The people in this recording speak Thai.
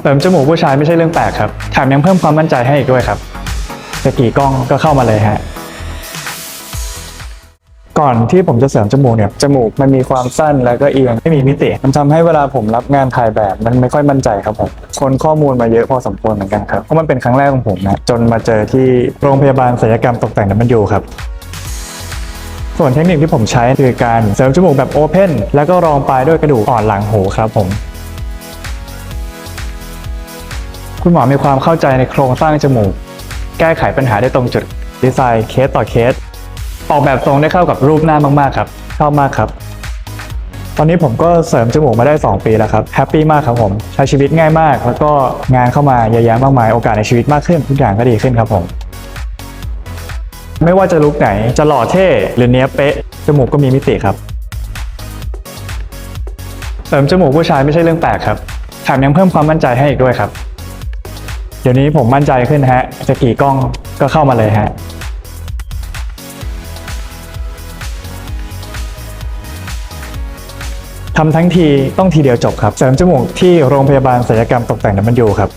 เสริมจมูกผู้ชายไม่ใช่เรื่องแปลกครับแถมยังเพิ่มความมั่นใจให้อีกด้วยครับจะกี่กล้องก็เข้ามาเลยฮะก่อนที่ผมจะเสริมจมูกเนี่ยจมูกมันมีความสั้นแล้วก็เอียงไม่มีมิติ มันทำให้เวลาผมรับงานถ่ายแบบมันไม่ค่อยมั่นใจครับผมคนข้อมูลมาเยอะพอสมควรเหมือนกันครับเพราะมันเป็นครั้งแรกของผมนะจนมาเจอที่โรงพยาบาลศัลยกรรมตกแต่งน้ำมันยูครับส่วนเทคนิคที่ผมใช้คือการเสริมจมูกแบบโอเพนแล้วก็รองปลายด้วยกระดูกอ่อนหลังหูครับผม คุณหมอมีความเข้าใจในโครงสร้างจมูก แก้ไขปัญหาได้ตรงจุด ดีไซน์เคสต่อเคส ออกแบบทรงได้เข้ากับรูปหน้ามากๆครับชอบมากครับ ตอนนี้ผมก็เสริมจมูกมาได้ 2 ปีแล้วครับ แฮปปี้มากครับผม ใช้ชีวิตง่ายมาก แล้วก็งานเข้ามาเยอะแยะมากมาย โอกาสในชีวิตมากขึ้น ทุกอย่างก็ดีขึ้นครับผม ไม่ว่าจะลุกไหน จะหล่อเท่ หรือเนี้ยเป๊ะ จมูกก็มีมิติครับ เสริมจมูกผู้ชายไม่ใช่เรื่องแปลกครับ แถมยังเพิ่มความมั่นใจให้อีกด้วยครับ เดี๋ยวนี้ผมมั่นใจขึ้นฮะ จะกี่กล้องก็เข้ามาเลยฮะ ทำทั้งทีต้องทีเดียวจบครับ เสริมจมูกที่โรงพยาบาลศัลยกรรมตกแต่งน้ำมันยูครับ